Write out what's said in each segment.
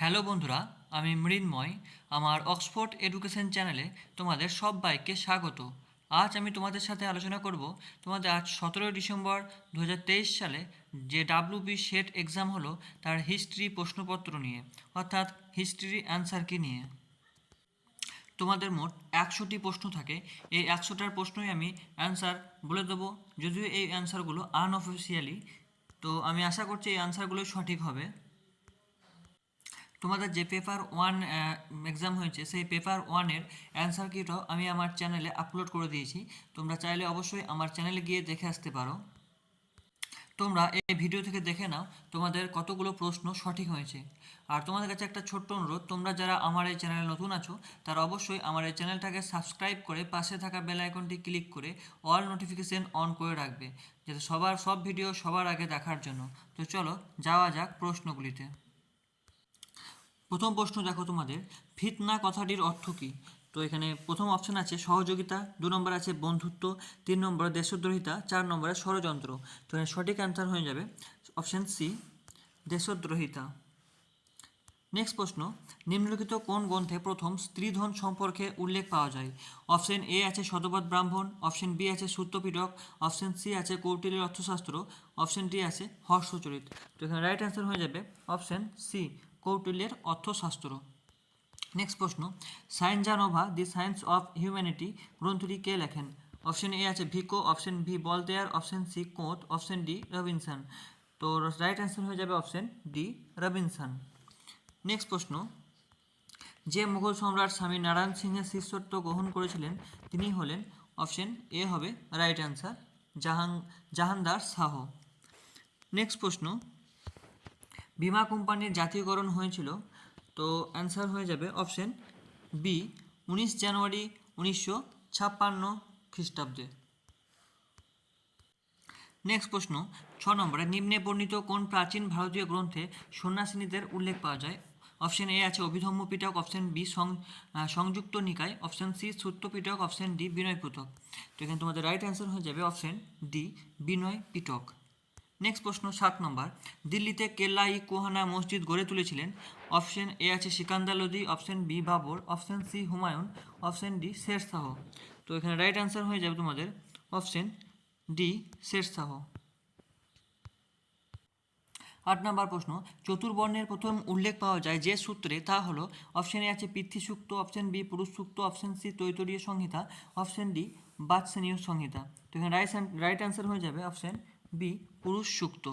Hello বন্ধুরা, আমি মৃন্ময়, আমার অক্সফোর্ড এডুকেশন চ্যানেলে তোমাদের সবাইকে স্বাগত। আজ আমি তোমাদের সাথে আলোচনা করব তোমাদের আজ সতেরোই ডিসেম্বর দু হাজার তেইশ সালে যে ডাব্লিউ বি সেট এক্সাম হলো তার হিস্ট্রি প্রশ্নপত্র নিয়ে, অর্থাৎ হিস্ট্রি অ্যান্সার কি নিয়ে। তোমাদের মোট একশোটি প্রশ্ন থাকে, এই একশোটার প্রশ্নই আমি অ্যান্সার বলে দেবো। যদিও এই অ্যান্সারগুলো আনঅফিসিয়ালি তো আমি আশা করছি এই অ্যান্সারগুলো সঠিক হবে। তোমাদের যে পেপার ওয়ান এক্সাম হয়েছে, সেই পেপার ওয়ানের অ্যান্সার কিটাও আমি আমার চ্যানেলে আপলোড করে দিয়েছি। তোমরা চাইলে অবশ্যই আমার চ্যানেলে গিয়ে দেখে আসতে পারো। তোমরা এই ভিডিও থেকে দেখে নাও, তোমাদের কতগুলো প্রশ্ন সঠিক হয়েছে। আর তোমাদের কাছে একটা ছোট্ট অনুরোধ, তোমরা যারা আমার এই চ্যানেলে নতুন আছো, তারা অবশ্যই আমার এই চ্যানেলটাকে সাবস্ক্রাইব করে পাশে থাকা বেল আইকনটি ক্লিক করে অল নোটিফিকেশন অন করে রাখবে, যাতে সবার সব ভিডিও সবার আগে দেখার জন্য। তো চলো, যাওয়া যাক প্রশ্নগুলিতে। প্রথম প্রশ্ন দেখো তোমাদের, ফিতনা কথাটির অর্থ কী? তো এখানে প্রথম অপশন আছে সহযোগিতা, দু নম্বর আছে বন্ধুত্ব, তিন নম্বরে দেশদ্রোহিতা, চার নম্বরে ষড়যন্ত্র। তো এখানে সঠিক অ্যান্সার হয়ে যাবে অপশন সি দেশদ্রোহিতা। নেক্সট প্রশ্ন, নিম্নলিখিত কোন গ্রন্থে প্রথম স্ত্রীধন সম্পর্কে উল্লেখ পাওয়া যায়? অপশন এ আছে শতপথ ব্রাহ্মণ অপশন বি আছে সূত্রপীঠক অপশন সি আছে কৌটিল্যের অর্থশাস্ত্র অপশন ডি আছে হর্ষচরিত। তো এখানে রাইট অ্যান্সার হয়ে যাবে অপশন সি কৌটিল্যের অর্থশাস্ত্র। নেক্সট প্রশ্ন science the science of humanity গ্রন্থটি কে লেখেন? অপশন এ আছে Vico option B Voltaire option C Comte option D Robinson. তো রাইট অ্যান্সার হয়ে যাবে অপশন ডি রবিনসন। নেক্সট প্রশ্ন, যে মুঘল সম্রাট স্বামী নারায়ণ সিংহের শিষ্যত্ব গ্রহণ করেছিলেন, তিনি হলেন অপশন এ হবে রাইট অ্যান্সার জাহাং জাহানদার শাহ। নেক্সট প্রশ্ন বিমা কোম্পানির জাতীয়করণ হয়েছিল, তো অ্যান্সার হয়ে যাবে অপশন বি উনিশ জানুয়ারি উনিশশো ছাপ্পান্ন খ্রিস্টাব্দে। নেক্সট প্রশ্ন, ছ নম্বরে নিম্নে বর্ণিত কোন প্রাচীন ভারতীয় গ্রন্থে সন্ন্যাসিনীদের উল্লেখ পাওয়া যায়? অপশন এ আছে অভিধম্ম পিটক অপশন বি সংযুক্ত Nikaya option C Sutra Pitaka option D Vinaya Pitaka তো এখানে তোমাদের রাইট অ্যান্সার হয়ে যাবে option D Vinaya Pitaka next প্রশ্ন সাত নম্বর। দিল্লিতে কেল্লা ই কোহানা মসজিদ গড়ে তুলেছিলেন। অপশন এ আছে Sikandar Lodi option B Babar, option C Humayun, option D Sher Shah. তো এখানে রাইট অ্যান্সার হয়ে যাবে তোমাদের। Option D Sher Shah. আট নম্বর প্রশ্ন। চতুর্বর্ণের প্রথম উল্লেখ পাওয়া যায় যে সূত্রে, তা হলো অপশন এ আছে Pitrisukta, option B Purusha Sukta option C Taittiriya Samhita, option D বাৎসেনীয় Samhita. তো এখানে রাইট রাইট অ্যান্সার হয়ে যাবে অপশন বি পুরুষ সুক্ত।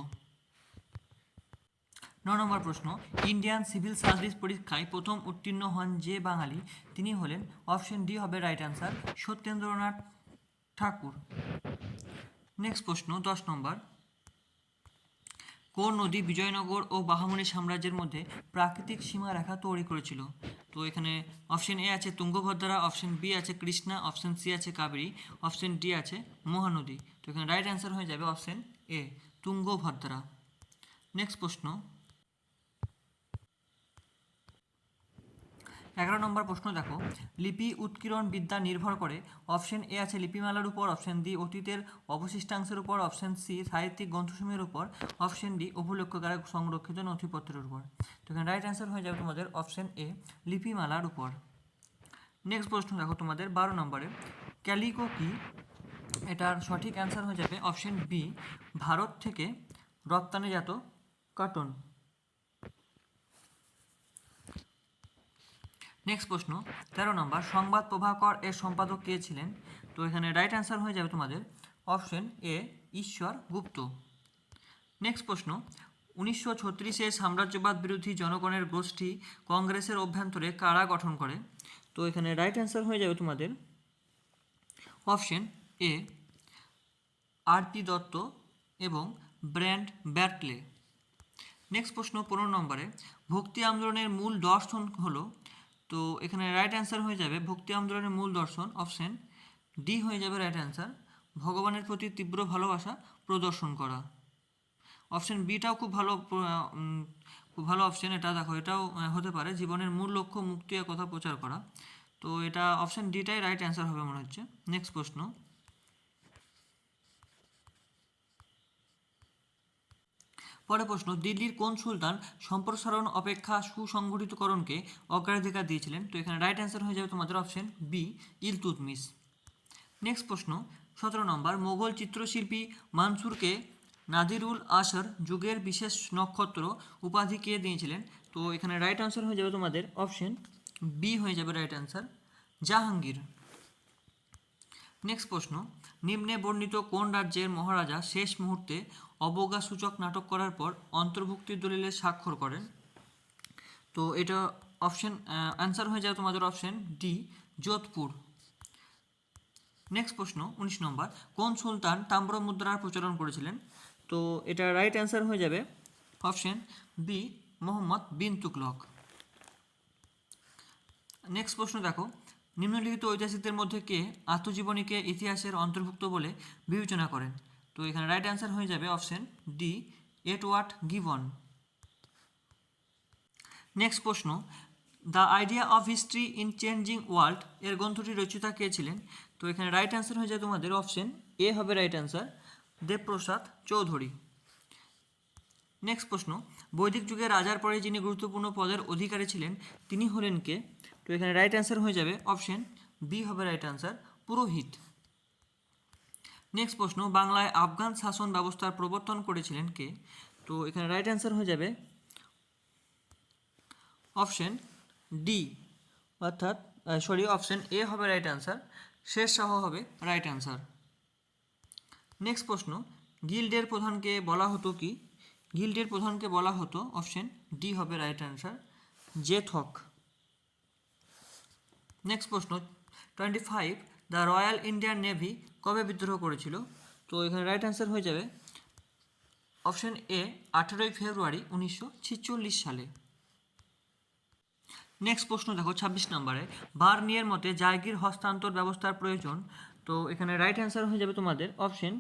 ন নম্বর প্রশ্ন, ইন্ডিয়ান সিভিল সার্ভিস পরীক্ষায় প্রথম উত্তীর্ণ হন যে বাঙালি, তিনি হলেন অপশন ডি হবে right answer Satyendranath Thakur. Next প্রশ্ন, দশ নম্বর, কোন নদী বিজয়নগর ও বাহামণি সাম্রাজ্যের মধ্যে প্রাকৃতিক সীমারেখা তৈরি করেছিল? তো এখানে অপশন এ আছে তুঙ্গভদ্রা, অপশন বি আছে কৃষ্ণা, অপশন সি আছে কাবেরী, অপশন ডি আছে মহানদী। তো এখানে রাইট অ্যান্সার হয়ে যাবে অপশন এ তুঙ্গভদ্রা। নেক্সট প্রশ্ন। এগারো নম্বর প্রশ্ন দেখো। লিপি উৎকীর্ণ বিদ্যা নির্ভর করে। অপশন এ আছে লিপিমালার উপর, অপশন ডি অতীতের অবশিষ্টাংশের উপর, অপশন সি সাহিত্যিক গ্রন্থসমূহের উপর, অপশন ডি অভুলক্ষ্যকারক সংরক্ষিত নথিপত্রের উপর। তো এখানে রাইট অ্যান্সার হয়ে যাবে তোমাদের অপশন এ, লিপিমালার উপর। নেক্সট প্রশ্ন দেখো তোমাদের, বারো নম্বরে। ক্যালিকো কি? এটার সঠিক অ্যান্সার হয়ে যাবে অপশন বি ভারত থেকে রপ্তানিজাত কার্টুন নেক্সট প্রশ্ন, তেরো নম্বর সংবাদ প্রভাকর এর সম্পাদক কে ছিলেন? তো এখানে রাইট অ্যান্সার হয়ে যাবে তোমাদের অপশন এ ঈশ্বর গুপ্ত। নেক্সট প্রশ্ন, উনিশশো ছত্রিশে সাম্রাজ্যবাদ বিরোধী জনগণের গোষ্ঠী কংগ্রেসের অভ্যন্তরে কারা গঠন করে? তো এখানে রাইট অ্যান্সার হয়ে যাবে তোমাদের option A R P Dutt এবং ব্র্যান্ড ব্যাটলে নেক্সট প্রশ্ন পনেরো নম্বরে, ভক্তি আন্দোলনের মূল দর্শন হলো, তো এখানে রাইট অ্যান্সার হয়ে যাবে ভক্তি আন্দোলনের মূল দর্শন অপশন ডি হয়ে যাবে রাইট অ্যান্সার ভগবানের প্রতি তীব্র ভালোবাসা প্রদর্শন করা। অপশন বিটাও খুব ভালো খুব ভালো অপশন এটা দেখো, এটাও হতে পারে, জীবনের মূল লক্ষ্য, মুক্তি কথা প্রচার করা। তো এটা অপশন ডিটাই রাইট অ্যান্সার হবে মনে হচ্ছে। নেক্সট প্রশ্ন পরে প্রশ্ন, দিল্লির কোন সুলতান সম্প্রসারণ অপেক্ষা সুসংগঠিতকরণকে অগ্রাধিকার দিয়েছিলেন? তো এখানে রাইট অ্যান্সার হয়ে যাবে তোমাদের অপশন বি ইলতুতমিস নেক্সট প্রশ্ন, সতেরো নম্বর মোগল চিত্রশিল্পী মানসুরকে নাদিরুল আসর যুগের বিশেষ নক্ষত্র উপাধি কে দিয়েছিলেন? তো এখানে রাইট আনসার হয়ে যাবে তোমাদের অপশন বি হয়ে যাবে রাইট আনসার জাহাঙ্গীর। নেক্সট প্রশ্ন, নিম্নে বর্ণিত কোন রাজ্যের মহারাজা শেষ মুহূর্তে অবজ্ঞাসূচক নাটক করার পর অন্তর্ভুক্তির দলিলে স্বাক্ষর করেন তো এটা অপশন অ্যান্সার হয়ে যাবে তোমাদের অপশন ডি যোধপুর। নেক্সট প্রশ্ন, উনিশ নম্বর, কোন সুলতান তাম্র মুদ্রার প্রচলন করেছিলেন? তো এটা রাইট অ্যান্সার হয়ে যাবে। Option B Mohammad bin Tughlaq next প্রশ্ন দেখো, নিম্নলিখিত ঐতিহাসিকদের মধ্যে কে আত্মজীবনীকে ইতিহাসের অন্তর্ভুক্ত বলে বিবেচনা করেন? তো এখানে রাইট অ্যান্সার হয়ে যাবে অপশন ডি এটওয়ার্ড গিভন নেক্সট প্রশ্ন the idea of history in changing world এর গ্রন্থটির রচয়িতা কে ছিলেন? তো এখানে রাইট অ্যান্সার হয়ে যায় তোমাদের অপশন এ হবে right answer Debaprasad Chowdhury. Next প্রশ্ন, বৈদিক যুগে রাজার পরে যিনি গুরুত্বপূর্ণ পদের অধিকারী ছিলেন, তিনি হলেন কে? তো এখানে রাইট অ্যান্সার হয়ে যাবে অপশন বি হবে রাইট অ্যান্সার পুরোহিত। নেক্সট প্রশ্ন, বাংলায় আফগান শাসন ব্যবস্থার প্রবর্তন করেছিলেন কে? তো এখানে রাইট অ্যান্সার হয়ে যাবে। অপশন ডি অর্থাৎ সরি অপশন এ হবে রাইট অ্যান্সার শেষ শাহ হবে রাইট অ্যান্সার নেক্সট প্রশ্ন, গিল্ডের প্রধানকে বলা হতো কি? গিল্ডের প্রধানকে বলা হতো অপশন ডি হবে রাইট অ্যান্সার জেথক। নেক্সট প্রশ্ন twenty five the royal Indian navy কবে বিদ্রোহ করেছিল? তো এখানে রাইট অ্যান্সার হয়ে যাবে। অপশন এ আঠেরোই ফেব্রুয়ারি উনিশশো সালে। নেক্সট প্রশ্ন দেখো, ছাব্বিশ নম্বরে। বার্নিয়ের মতে জায়গির হস্তান্তর ব্যবস্থার প্রয়োজন। তো এখানে রাইট অ্যান্সার হয়ে যাবে তোমাদের। অপশন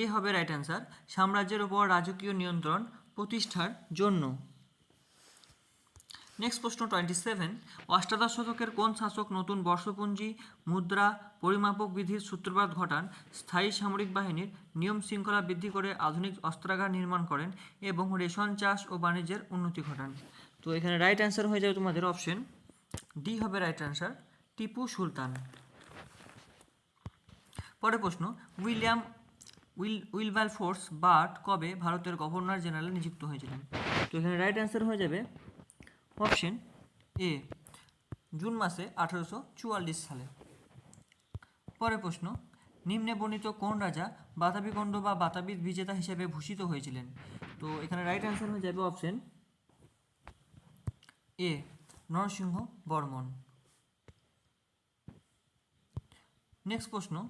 এ হবে রাইট অ্যান্সার সাম্রাজ্যের উপর রাজকীয় নিয়ন্ত্রণ প্রতিষ্ঠার জন্য। নেক্সট প্রশ্ন টোয়েন্টি সেভেন অষ্টাদশ শতকের কোন শাসক নতুন বর্ষপুঞ্জি, মুদ্রা, পরিমাপক বিধির সূত্রপাত ঘটান, স্থায়ী সামরিক বাহিনীর নিয়ম শৃঙ্খলা বৃদ্ধি করে আধুনিক অস্ত্রাগার নির্মাণ করেন এবং রেশন চাষ ও বাণিজ্যের উন্নতি ঘটান? তো এখানে রাইট অ্যান্সার হয়ে যাবে তোমাদের অপশন ডি হবে রাইট অ্যান্সার টিপু সুলতান। পরের প্রশ্ন, William, will Wilberforce Bird কবে ভারতের গভর্নর জেনারেল নিযুক্ত হয়েছিলেন? তো এখানে রাইট অ্যান্সার হয়ে যাবে অপশন এ, জুন মাসে আঠারোশো চুয়াল্লিশ সালে। পরের প্রশ্ন, নিম্নে বর্ণিত কোন রাজা বাতাবি বাতাবিকণ্ড বা বাতাবিদ বিজেতা হিসেবে ভূষিত হয়েছিলেন? তো এখানে রাইট অ্যান্সার হয়ে যাবে option A, Narasimha Varman next প্রশ্ন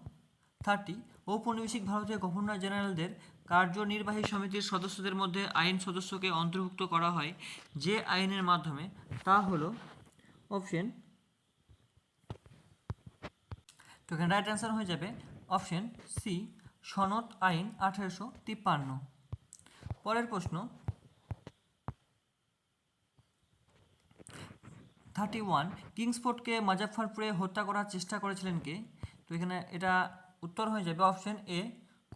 থার্টি ঔপনিবেশিক ভারতের গভর্নর জেনারেলদের কার্যনির্বাহী সমিতির সদস্যদের মধ্যে আইন সদস্যকে অন্তর্ভুক্ত করা হয় যে আইনের মাধ্যমে, তা হলো অপশন তো এখানে রাইট অ্যান্সার হয়ে যাবে অপশন সি সনদ আইন আঠারোশো তিপ্পান্ন। পরের প্রশ্ন থার্টি ওয়ান কিংসফোর্ডকে মুজাফফরপুরে হত্যা করার চেষ্টা করেছিলেন কে? তো এখানে এটা উত্তর হয়ে যাবে অপশন এ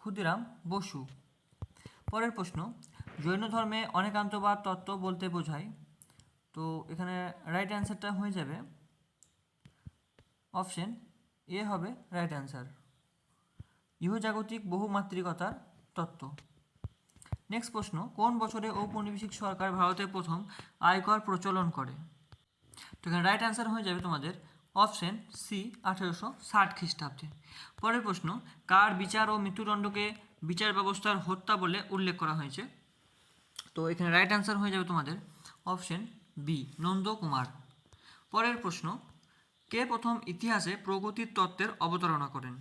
ক্ষুদিরাম বসু। পরের প্রশ্ন, জৈন ধর্মে অনেকান্তবাদ তত্ত্ব বলতে বোঝায়। তো এখানে রাইট অ্যান্সারটা হয়ে যাবে। অপশন এ হবে রাইট অ্যান্সার ইহজাগতিক বহুমাত্রিকতার তত্ত্ব। নেক্সট প্রশ্ন, কোন বছরে ঔপনিবেশিক সরকার ভারতে প্রথম আয়কর প্রচলন করে? তো এখানে রাইট অ্যান্সার হয়ে যাবে তোমাদের। অপশন সি আঠেরোশো ষাট খ্রিস্টাব্দে। পরের প্রশ্ন, কার বিচার ও মৃত্যুদণ্ডকে বিচার ব্যবস্থার হত্যা বলে উল্লেখ করা হয়েছে। তো এখানে রাইট অ্যান্সার হয়ে যাবে তোমাদের। অপশন বি নন্দকুমার পরের প্রশ্ন, কে প্রথম ইতিহাসে প্রগতির তত্ত্বের অবতারণা করেন?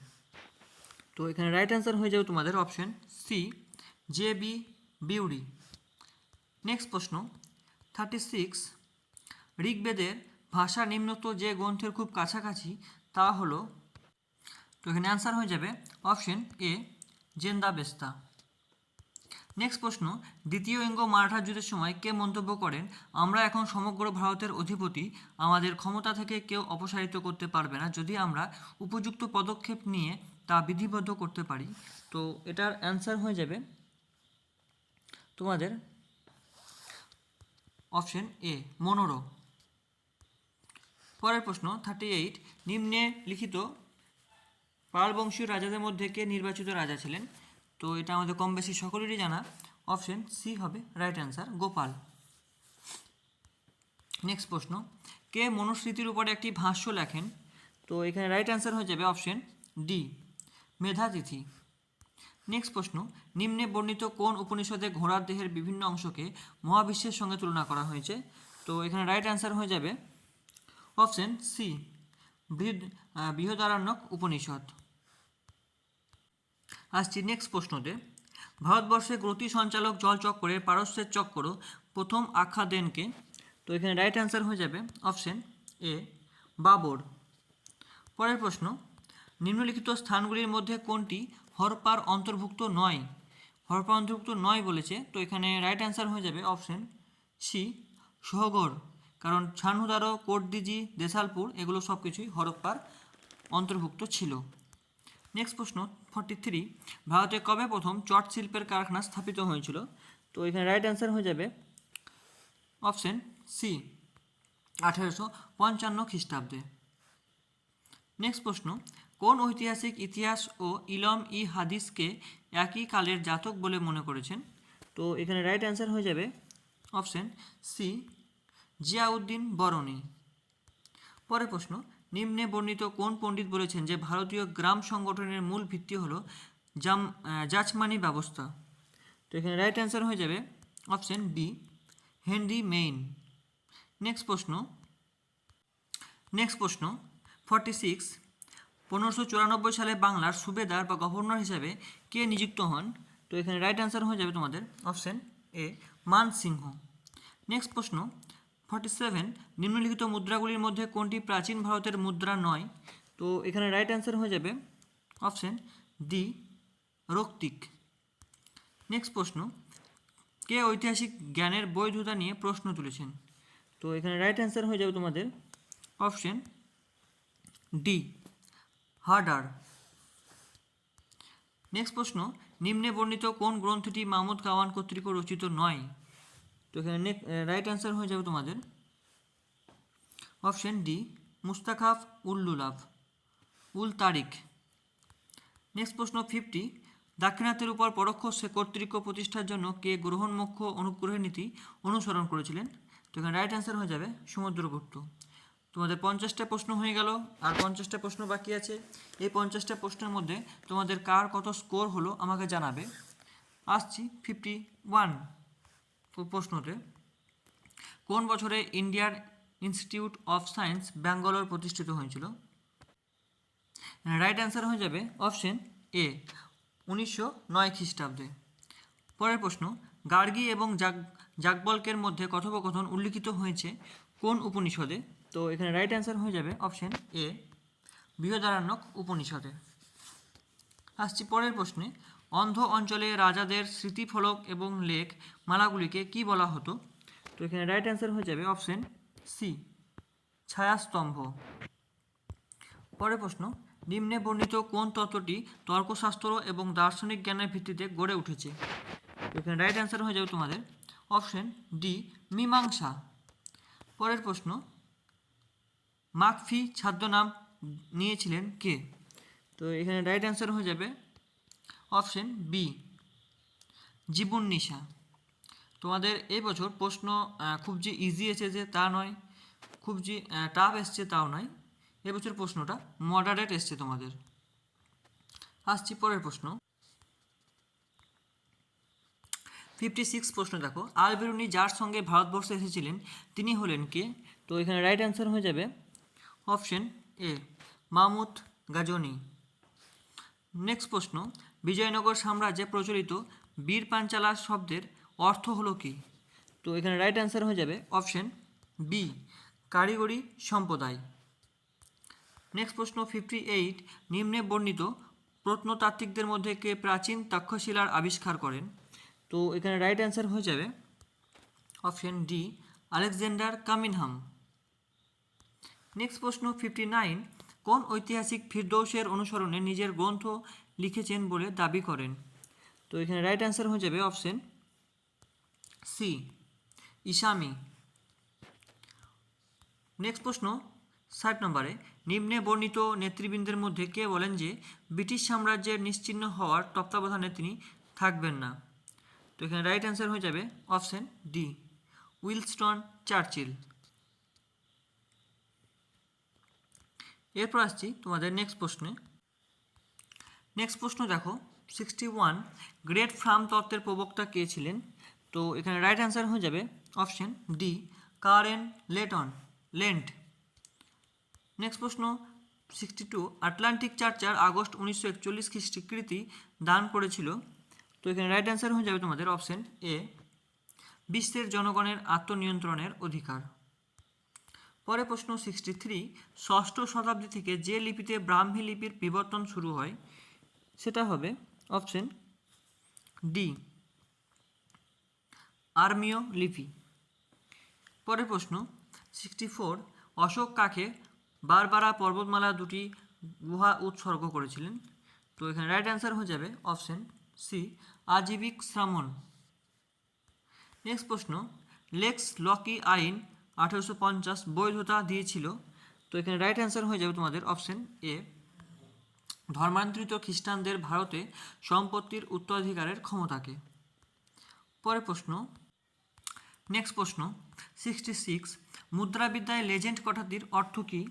তো এখানে রাইট অ্যান্সার হয়ে যাবে তোমাদের option C J B Bury next প্রশ্ন থার্টি সিক্স ঋগ্বেদের ভাষা নিম্নত যে গ্রন্থের খুব কাছাকাছি তা হলো, তো এখানে অ্যান্সার হয়ে যাবে অপশন এ জেন্দা বেস্তা। নেক্সট প্রশ্ন, দ্বিতীয় ইঙ্গ মারাঠা যুদ্ধের সময় কে মন্তব্য করেন, আমরা এখন সমগ্র ভারতের অধিপতি, আমাদের ক্ষমতা থেকে কেউ অপসারিত করতে পারবে না যদি আমরা উপযুক্ত পদক্ষেপ নিয়ে তা বিধিবদ্ধ করতে পারি। তো এটার অ্যান্সার হয়ে যাবে তোমাদের অপশন এ মনোরো পরের প্রশ্ন থার্টি এইট নিম্নে লিখিত পাল বংশীয় রাজাদের মধ্যে কে নির্বাচিত রাজা ছিলেন? তো এটা আমাদের কম বেশি সকলেরই জানা। অপশন সি হবে রাইট অ্যান্সার গোপাল। নেক্সট প্রশ্ন। কে মনুস্মৃতির উপরে একটি ভাষ্য লেখেন? তো এখানে রাইট অ্যান্সার হয়ে যাবে অপশন ডি মেধাতিথি। নেক্সট প্রশ্ন। নিম্নে বর্ণিত কোন উপনিষদে ঘোড়ার দেহের বিভিন্ন অংশকে মহাবিশ্বের সঙ্গে তুলনা করা হয়েছে? তো এখানে রাইট অ্যান্সার হয়ে যাবে অপশন সি বৃহদারণ্যক উপনিষদ। আসছি নেক্সট প্রশ্নতে। ভারতবর্ষে গতি সঞ্চালক জল চক্করের পারস্যের চক্র প্রথম আখ্যা দেনকে তো এখানে রাইট অ্যান্সার হয়ে যাবে অপশন এ বাবর। পরের প্রশ্ন, নিম্নলিখিত স্থানগুলির মধ্যে কোনটি হরপার অন্তর্ভুক্ত নয়? হরপার অন্তর্ভুক্ত নয় বলেছে, তো এখানে রাইট অ্যান্সার হয়ে যাবে অপশন সি সহগড় কারণ ছানুদারো কোটদিজি, দেশালপুর, এগুলো সব কিছুই হরপ্পার অন্তর্ভুক্ত ছিল। নেক্সট প্রশ্ন ফর্টি থ্রি ভারতে কবে প্রথম চট শিল্পের কারখানা স্থাপিত হয়েছিল? তো এখানে রাইট অ্যান্সার হয়ে যাবে অপশন সি আঠেরোশো পঞ্চান্ন খ্রিস্টাব্দে। নেক্সট প্রশ্ন, কোন ঐতিহাসিক ইতিহাস ও ইলম ই হাদিসকে একই কালের জাতক বলে মনে করেছেন? তো এখানে রাইট অ্যান্সার হয়ে যাবে অপশন সি জিয়াউদ্দিন বরণী। পরের প্রশ্ন নিম্নে বর্ণিত কোন পণ্ডিত বলেছেন যে ভারতীয় গ্রাম সংগঠনের মূল ভিত্তি হলো জাম জাচমানি ব্যবস্থা? তো এখানে রাইট অ্যান্সার হয়ে যাবে option B Henry Maine next প্রশ্ন। নেক্সট প্রশ্ন। ফর্টি সিক্স পনেরোশো চুরানব্বই সালে বাংলার সুবেদার বা গভর্নর হিসাবে কে নিযুক্ত হন? তো এখানে রাইট অ্যান্সার হয়ে যাবে তোমাদের option A Man Singh. Next প্রশ্ন। ফর্টি সেভেন নিম্নলিখিত মুদ্রাগুলির মধ্যে কোনটি প্রাচীন ভারতের মুদ্রা নয়? তো এখানে রাইট অ্যান্সার হয়ে যাবে অপশন ডি রক্তিক। নেক্সট প্রশ্ন, কে ঐতিহাসিক জ্ঞানের বৈধতা নিয়ে প্রশ্ন তুলেছেন? তো এখানে রাইট অ্যান্সার হয়ে যাবে তোমাদের অপশন ডি হার্ডার। নেক্সট প্রশ্ন, নিম্নে বর্ণিত কোন গ্রন্থটি মাহমুদ কাওয়ান কর্তৃক রচিত নয়? তো এখানে রাইট অ্যান্সার হয়ে যাবে তোমাদের। অপশন ডি মুস্তাখাফ উল্লুলাভ উল তারিক নেক্সট প্রশ্ন ফিফটি দাক্ষিণাত্যের উপর পরোক্ষ সে কর্তৃত্ব প্রতিষ্ঠার জন্য কে গ্রহণমুখ অনুগ্রহের নীতি অনুসরণ করেছিলেন? তো এখানে রাইট অ্যান্সার হয়ে যাবে সমুদ্রগুপ্ত তোমাদের পঞ্চাশটা প্রশ্ন হয়ে গেল, আর পঞ্চাশটা প্রশ্ন বাকি আছে। এই পঞ্চাশটা প্রশ্নের মধ্যে তোমাদের কার কত স্কোর হলো আমাকে জানাবে। আসছি ফিফটি ওয়ান প্রশ্নতে কোন বছরে ইন্ডিয়ার ইনস্টিটিউট অফ সায়েন্স ব্যাঙ্গালোর প্রতিষ্ঠিত হয়েছিল? রাইট অ্যান্সার হয়ে যাবে অপশন এ, উনিশশো নয় খ্রিস্টাব্দে। পরের প্রশ্ন, গার্গী এবং জাগ জাগবল্কের মধ্যে কথোপকথন উল্লিখিত হয়েছে কোন উপনিষদে? তো এখানে রাইট অ্যান্সার হয়ে যাবে অপশন এ, বৃহদারণ্যক উপনিষদে। আসছি পরের প্রশ্নে অন্ধ অঞ্চলে রাজাদের স্মৃতিফলক এবং লেখ মালাগুলিকে কি বলা হতো? তো এখানে রাইট অ্যান্সার হয়ে যাবে অপশন সি ছায়াস্তম্ভ। পরের প্রশ্ন, নিম্নে বর্ণিত কোন তত্ত্বটি তর্কশাস্ত্র এবং দার্শনিক জ্ঞানের ভিত্তিতে গড়ে উঠেছে? এখানে রাইট অ্যান্সার হয়ে যাবে তোমাদের। অপশন ডি মীমাংসা। পরের প্রশ্ন, মাকফি ছদ্মনাম নিয়েছিলেন কে? তো এখানে রাইট অ্যান্সার হয়ে যাবে অপশন বি, জীবন নিশা। তোমাদের এই বছর প্রশ্ন খুব যে ইজি এসেছে তা নয়, খুব যে টাফ এসছে তাও নয়। এবছর প্রশ্নটা মডারেট এসছে তোমাদের। আসছি পরের প্রশ্ন। ফিফটি সিক্স প্রশ্ন দেখো। আল বেরুনি যার সঙ্গে ভারতবর্ষে এসেছিলেন, তিনি হলেন কে? তো এখানে রাইট অ্যান্সার হয়ে যাবে option A Mahmud Ghazni. Next প্রশ্ন বিজয়নগর সাম্রাজ্যে প্রচলিত বীর পাঞ্চালা শব্দের অর্থ হলো কি? তো এখানে রাইট অ্যান্সার হয়ে যাবে অপশন বি কারিগরি সম্প্রদায়। নেক্সট প্রশ্ন ফিফটি এইট নিম্নে বর্ণিত প্রত্নতাত্ত্বিকদের মধ্যে কে প্রাচীন তাক্ষশিলার আবিষ্কার করেন? তো এখানে রাইট অ্যান্সার হয়ে যাবে option D Alexander Cunningham. Next প্রশ্ন ফিফটি নাইন কোন ঐতিহাসিক ফিরদৌসের অনুসরণে নিজের গ্রন্থ লিখেছেন বলে দাবি করেন। তো এখানে রাইট অ্যান্সার হয়ে যাবে অপশন সি ইসামি। নেক্সট প্রশ্ন, ষাট নম্বরে, নিম্নে বর্ণিত নেতৃবৃন্দের মধ্যে কে বলেন যে, ব্রিটিশ সাম্রাজ্যের নিশ্চিহ্ন হওয়ার তত্ত্বাবধানে তিনি থাকবেন না। তো এখানে রাইট অ্যান্সার হয়ে যাবে অপশন ডি উইলস্টন চার্চিল। এরপর আসছি তোমাদের নেক্সট প্রশ্নে। নেক্সট প্রশ্ন দেখো সিক্সটি ওয়ান গ্রেট ফ্রাম তত্ত্বের প্রবক্তা কে ছিলেন? তো এখানে রাইট অ্যান্সার হয়ে যাবে অপশন ডি কারেন লেটন লেন্ট নেক্সট প্রশ্ন sixty two Atlantic charter August উনিশশো একচল্লিশ খ্রিস্টীকৃতি দান করেছিল। তো এখানে রাইট অ্যান্সার হয়ে যাবে তোমাদের অপশন এ বিশ্বের জনগণের আত্মনিয়ন্ত্রণের অধিকার। পরে প্রশ্ন সিক্সটি থ্রি ষষ্ঠ শতাব্দী থেকে যে লিপিতে ব্রাহ্মী লিপির বিবর্তন শুরু হয় সেটা হবে অপশন ডি আর্মীয় লিপি। পরের প্রশ্ন সিক্সটি ফোর অশোক কাকে বারবারা পর্বতমালা দুটি গুহা উৎসর্গ করেছিলেন? তো এখানে রাইট অ্যান্সার হয়ে যাবে option C Ajivika Shramana next প্রশ্ন লেক্স লকি আইন আঠেরোশো পঞ্চাশ বৈধতা দিয়েছিল? তো এখানে রাইট অ্যান্সার হয়ে যাবে তোমাদের অপশন এ ধর্মান্তরিত খ্রিস্টানদের ভারতে সম্পত্তির উত্তরাধিকারের ক্ষমতাকে। পরে প্রশ্ন। নেক্সট প্রশ্ন। সিক্সটি সিক্স মুদ্রাবিদ্যায় লেজেন্ড কথাটির অর্থ কী?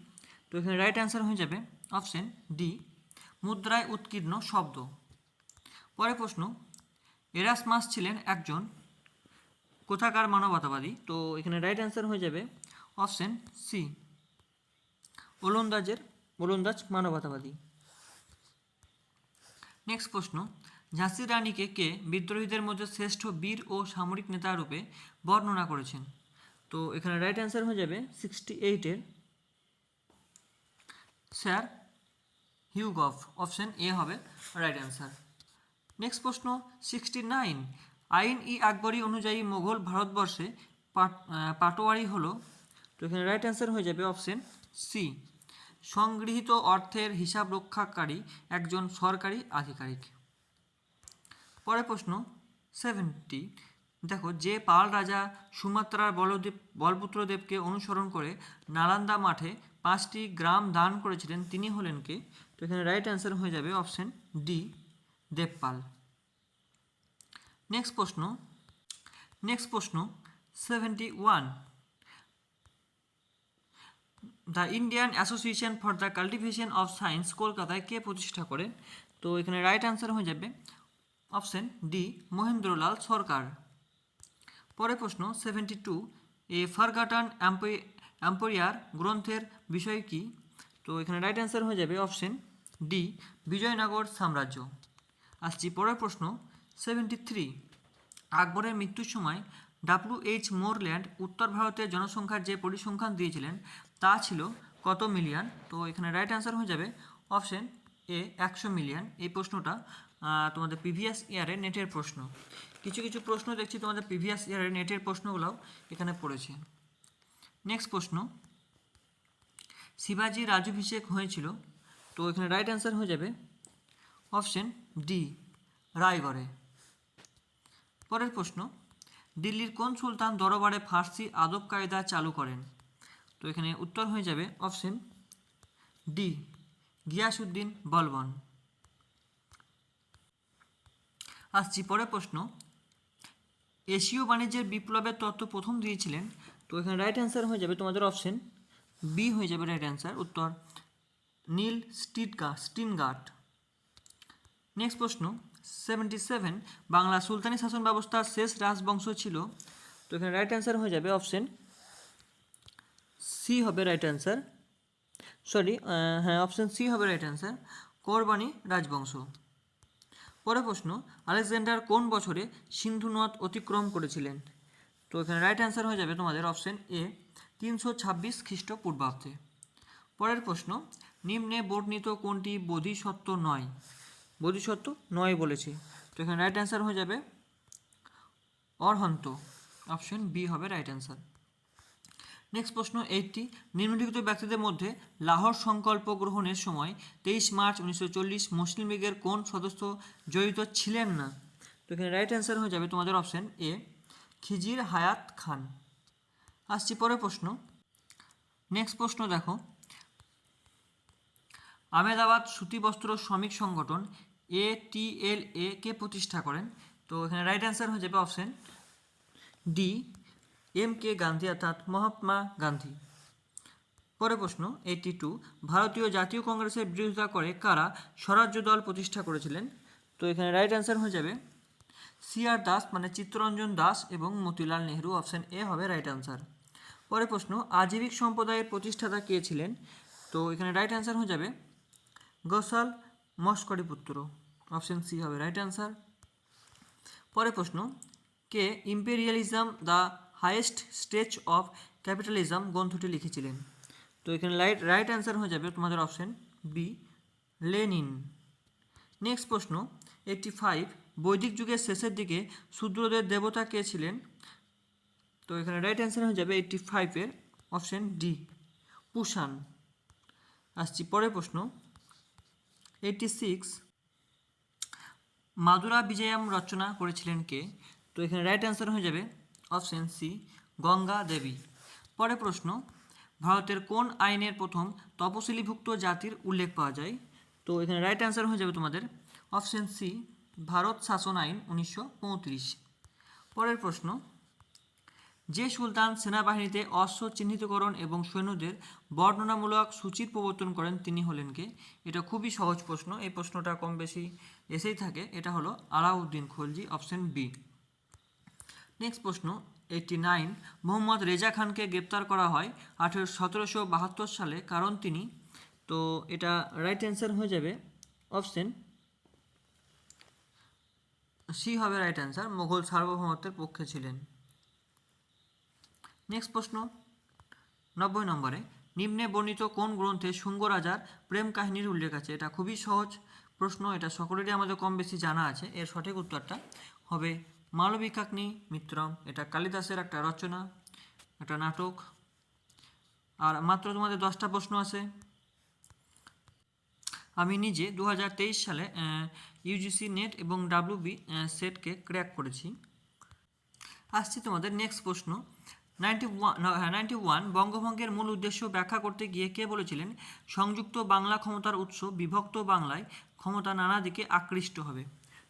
তো এখানে রাইট অ্যান্সার হয়ে যাবে অপশন ডি মুদ্রায় উৎকীর্ণ শব্দ। পরে প্রশ্ন। এরাসমাস ছিলেন একজন কোথাকার মানবতাবাদী? তো এখানে রাইট অ্যান্সার হয়ে যাবে অপশন সি ওলন্দাজের, ওলন্দাজ মানবতাবাদী। নেক্সট প্রশ্ন, ঝাঁসি রানীকে কে বিদ্রোহীদের মধ্যে শ্রেষ্ঠ বীর ও সামরিক নেতা রূপে বর্ণনা করেছেন? তো এখানে রাইট অ্যান্সার হয়ে যাবে সিক্সটি এইটের স্যার হিউগফ অপশন এ হবে রাইট অ্যান্সার নেক্সট প্রশ্ন সিক্সটি নাইন আইন ই আকবরী অনুযায়ী মোঘল ভারতবর্ষে পাটোয়ারি হলো? তো এখানে রাইট অ্যান্সার হয়ে যাবে অপশন সি সংগৃহীত অর্থের হিসাব রক্ষাকারী একজন সরকারি আধিকারিক। পরের প্রশ্ন সেভেন্টি দেখো, যে পাল রাজা সুমাত্রার বলদেব বলপুত্রদেবকে অনুসরণ করে নালান্দা মাঠে পাঁচটি গ্রাম দান করেছিলেন, তিনি হলেন কে? তো এখানে রাইট অ্যান্সার হয়ে যাবে অপশন ডি দেবপাল। নেক্সট প্রশ্ন নেক্সট প্রশ্ন seventy one the Indian association for the cultivation of science কলকাতায় কে প্রতিষ্ঠা করেন? তো এখানে রাইট অ্যান্সার হয়ে যাবে অপশন ডি মহেন্দ্রলাল সরকার। পরের প্রশ্ন সেভেন্টি টু এ ফারগাটন অ্যাম্পোরিয়ার গ্রন্থের বিষয় কি? তো এখানে রাইট অ্যান্সার হয়ে যাবে অপশন ডি বিজয়নগর সাম্রাজ্য। আসছি পরের প্রশ্ন সেভেন্টি থ্রি আকবরের মৃত্যুর সময় ডাব্লিউ এইচ মোরল্যান্ড উত্তর ভারতের জনসংখ্যার যে পরিসংখ্যান দিয়েছিলেন তা ছিল কত মিলিয়ন? তো এখানে রাইট অ্যান্সার হয়ে যাবে অপশন এ একশো মিলিয়ন। এই প্রশ্নটা তোমাদের প্রিভিয়াস ইয়ারে নেটের প্রশ্ন। কিছু কিছু প্রশ্ন দেখছি তোমাদের প্রিভিয়াস ইয়ারের নেটের প্রশ্নগুলোও এখানে পড়েছে। নেক্সট প্রশ্ন, শিবাজি রাজুভিষেক হয়েছিল। তো এখানে রাইট অ্যান্সার হয়ে যাবে অপশন ডি রায়গড়ে। পরের প্রশ্ন, দিল্লির কোন সুলতান দরবারে ফার্সি আদব কায়দা চালু করেন? তো এখানে উত্তর হয়ে যাবে অপশন ডি গিয়াসুদ্দিন বলবন। আসছি পরের প্রশ্ন। এশীয় বাণিজ্যের বিপ্লবের তত্ত্ব প্রথম দিয়েছিলেন, তো এখানে রাইট অ্যান্সার হয়ে যাবে তোমাদের অপশন বি হয়ে যাবে রাইট অ্যান্সার উত্তর নীল স্টিটগা স্টিনগার্ট নেক্সট প্রশ্ন সেভেন্টি সেভেন বাংলা সুলতানি শাসন ব্যবস্থার শেষ রাজবংশ ছিল, তো এখানে রাইট অ্যান্সার হয়ে যাবে অপশন সি হবে রাইট অ্যান্সার সরি হ্যাঁ অপশন সি হবে রাইট অ্যান্সার কোরবানি রাজবংশ। পরের প্রশ্ন, আলেকজান্ডার কোন বছরে সিন্ধু নদ অতিক্রম করেছিলেন? তো এখানে রাইট অ্যান্সার হয়ে যাবে তোমাদের অপশান এ তিনশো ছাব্বিশ খ্রিস্টপূর্বাব্দে। পরের প্রশ্ন, নিম্নে বর্ণিত কোনটি বোধিসত্ত্ব নয়? বোধিসত্ত্ব নয় বলেছে। তো এখানে রাইট অ্যান্সার হয়ে যাবে অর্হন্ত। অপশন বি হবে রাইট অ্যান্সার নেক্সট প্রশ্ন এইটটি নিম্নলিখিত ব্যক্তিদের মধ্যে লাহোর সংকল্প গ্রহণের সময় তেইশ মার্চ উনিশশো চল্লিশ মুসলিম লীগের কোন সদস্য জড়িত ছিলেন না? তো এখানে রাইট অ্যান্সার হয়ে যাবে তোমাদের অপশন এ খিজির হায়াত খান। আসছি পরের প্রশ্ন। নেক্সট প্রশ্ন দেখো। আহমেদাবাদ সুতি বস্ত্র শ্রমিক সংগঠন এ টি এল এ কে প্রতিষ্ঠা করেন? তো এখানে রাইট অ্যান্সার হয়ে যাবে option D M K Gandhi অর্থাৎ মহাত্মা গান্ধী। পরের প্রশ্ন এইটি টু ভারতীয় জাতীয় কংগ্রেসের বিরোধিতা করে কারা স্বরাজ্য দল প্রতিষ্ঠা করেছিলেন? তো এখানে রাইট অ্যান্সার হয়ে যাবে সি আর দাস মানে চিত্তরঞ্জন দাস এবং মতিলাল নেহরু অপশন এ হবে রাইট অ্যান্সার পরের প্রশ্ন, আজীবিক সম্প্রদায়ের প্রতিষ্ঠাতা কে ছিলেন? তো এখানে রাইট অ্যান্সার হয়ে যাবে গোসাল মস্করি পুত্র অপশন সি হবে রাইট অ্যান্সার পরের প্রশ্ন, কে imperialism the highest stage of capitalism গ্রন্থটি লিখেছিলেন। তো এখানে রাইট রাইট অ্যান্সার হয়ে যাবে তোমাদের অপশন বি লেনিন নেক্সট প্রশ্ন এইটটি ফাইভ বৈদিক যুগের শেষের দিকে শূদ্রদের দেবতা কে ছিলেন? তো এখানে রাইট অ্যান্সার হয়ে যাবে এইটটি ফাইভের অপশন ডি পুষান আসছি পরের প্রশ্ন এইটটি সিক্স মাদুরা বিজয়াম রচনা করেছিলেন কে? তো এখানে রাইট অ্যান্সার হয়ে যাবে অপশন সি গঙ্গা দেবী। পরের প্রশ্ন, ভারতের কোন আইনের প্রথম তপশিলিভুক্ত জাতির উল্লেখ পাওয়া যায়? তো এখানে রাইট অ্যান্সার হয়ে যাবে তোমাদের। অপশন সি ভারত শাসন আইন উনিশশো পঁয়ত্রিশ। পরের প্রশ্ন, যে সুলতান সেনাবাহিনীতে অশ্ব চিহ্নিতকরণ এবং সৈন্যদের বর্ণনামূলক সূচির প্রবর্তন করেন তিনি হলেন কে? এটা খুবই সহজ প্রশ্ন। এই প্রশ্নটা কম বেশি এসেই থাকে। এটা হলো Alauddin Khalji option B next প্রশ্ন এইটটি নাইন মোহাম্মদ রেজা খানকে গ্রেপ্তার করা হয় আঠেরো, সতেরোশো বাহাত্তর সালে, কারণ তিনি, তো এটা রাইট অ্যান্সার হয়ে যাবে অপশন সি হবে রাইট অ্যান্সার মোগল সার্বভৌমত্বের পক্ষে ছিলেন। নেক্সট প্রশ্ন, নব্বই নম্বরে, নিম্নে বর্ণিত কোন গ্রন্থে শুঙ্গ রাজার প্রেম কাহিনীর উল্লেখ আছে? এটা খুবই সহজ প্রশ্ন, এটা সকলেরই আমাদের কম বেশি জানা আছে, এর সঠিক উত্তরটা হবে মালবিকাগ্নি, মিত্রম, এটা কালিদাসের একটা রচনা, একটা নাটক। আর মাত্র তোমাদের দশটা প্রশ্ন আছে। আমি নিজে দু হাজার তেইশ সালে ইউজিসি নেট এবং ডাব্লিউবি সেটকে ক্র্যাক করেছি। আসছি তোমাদের নেক্সট প্রশ্ন। নাইনটি ওয়ান নাইনটি ওয়ান বঙ্গভঙ্গের মূল উদ্দেশ্য ব্যাখ্যা করতে গিয়ে কে বলেছিলেন, সংযুক্ত বাংলা ক্ষমতার উৎস বিভক্ত বাংলায় ক্ষমতা নানা দিকে আকৃষ্ট হবে।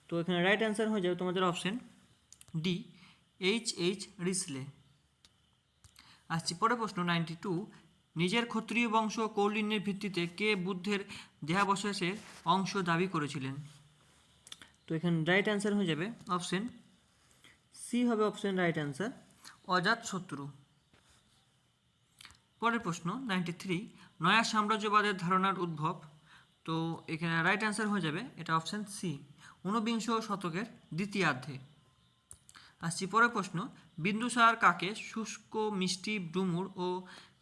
তো এখানে রাইট অ্যান্সার হয়ে যাবে তোমাদের option D H H Risley আসছি পরে প্রশ্ন নাইনটি টু নিজের ক্ষত্রিয় বংশ কৌলিন্যের ভিত্তিতে কে বুদ্ধের দেহাবশেষের অংশ দাবি করেছিলেন? তো এখানে রাইট অ্যান্সার হয়ে যাবে অপশন সি হবে option right answer Ajatashatru. পরের প্রশ্ন নাইনটি থ্রি নয়া সাম্রাজ্যবাদের ধারণার উদ্ভব, তো এখানে রাইট অ্যান্সার হয়ে যাবে, এটা অপশন সি ঊনবিংশ শতকের দ্বিতীয়ার্ধে। আসছি, পরের প্রশ্ন। বিন্দুসার কাকে শুষ্ক, মিষ্টি, ডুমুর ও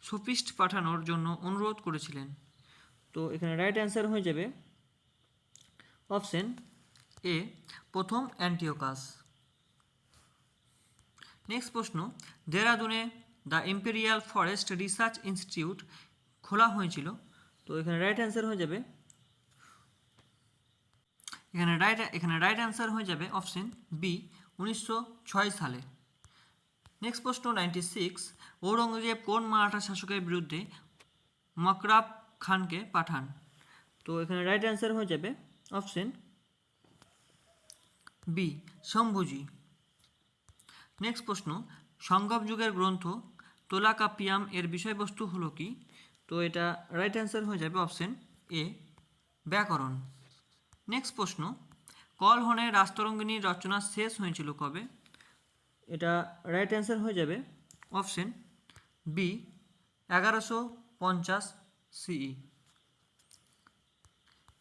সুপিস্ট পাঠানোর জন্য অনুরোধ করেছিলেন? তো এখানে রাইট অ্যান্সার হয়ে যাবে। অপশন এ প্রথম অ্যান্টিওকাস। নেক্সট প্রশ্ন, দেরাদুনে the imperial forest research institute খোলা হয়েছিল। তো এখানে রাইট অ্যান্সার হয়ে যাবে। এখানে রাইট এখানে রাইট অ্যান্সার হয়ে যাবে অপশন বি উনিশশো ছয় সালে। নেক্সট প্রশ্ন নাইনটি সিক্স ঔরঙ্গজেব কোন মারাঠা শাসকের বিরুদ্ধে মকরাব খানকে পাঠান? তো এখানে রাইট অ্যান্সার হয়ে যাবে অপশন বি শম্ভুজি। নেক্সট প্রশ্ন সংগম যুগের গ্রন্থ তোলাকাপিয়াম এর বিষয়বস্তু হলো কি? তো এটা রাইট অ্যান্সার হয়ে যাবে অপশন এ ব্যাকরণ। নেক্সট প্রশ্ন কলহনের রাস্তরঙ্গিনীর রচনা শেষ হয়েছিল কবে? এটা রাইট অ্যান্সার হয়ে যাবে। অপশন বি এগারোশো পঞ্চাশ সিই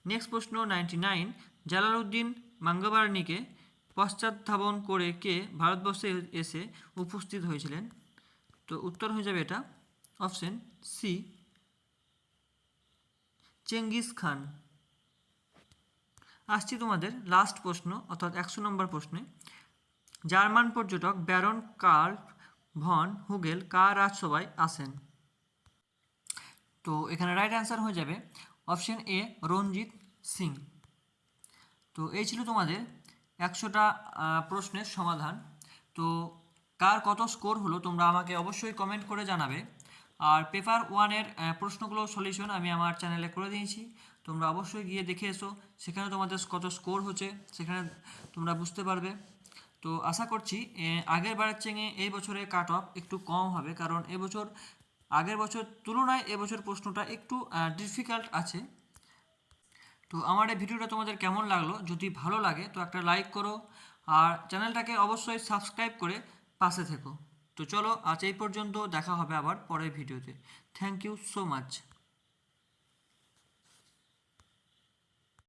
নেক্সট প্রশ্ন নাইনটি নাইন জালালউদ্দিন মাঙ্গাবার্নিকে পশ্চাৎধাবন করে কে ভারতবর্ষে এসে উপস্থিত হয়েছিলেন? তো উত্তর হয়ে যাবে এটা। Option C Genghis Khan. আসছি তোমাদের লাস্ট প্রশ্ন, অর্থাৎ একশো নম্বর প্রশ্নে। জার্মান পর্যটক ব্যারন কার্ল ভন হুগেল কার রাজসভায় আসেন তো এখানে রাইট অ্যান্সার হয়ে যাবে। Option A Ranjit Singh. তো এই ছিল তোমাদের একশোটা প্রশ্নের সমাধান। তো কার কত স্কোর হলো তোমরা আমাকে অবশ্যই কমেন্ট করে জানাবে। আর পেপার ওয়ানের প্রশ্নগুলো সলিউশন আমি আমার চ্যানেলে করে দিয়েছি। তোমরা অবশ্যই গিয়ে দেখে এসো। সেখানে তোমাদের কত স্কোর হচ্ছে, সেখানে তোমরা বুঝতে পারবে। তো আশা করছি আগের বারের চেয়ে এই বছরে কাট অফ একটু কম হবে, কারণ এবছর আগের বছর তুলনায় এবছর প্রশ্নটা একটু ডিফিকাল্ট আছে। তো আমার এই ভিডিওটা তোমাদের কেমন লাগল? যদি ভালো লাগে, তো একটা লাইক করো, আর চ্যানেলটাকে অবশ্যই সাবস্ক্রাইব করে পাশে থেকো। তো চলো, আজ এই পর্যন্ত দেখা হবে আবার পরের ভিডিওতে। Thank you so much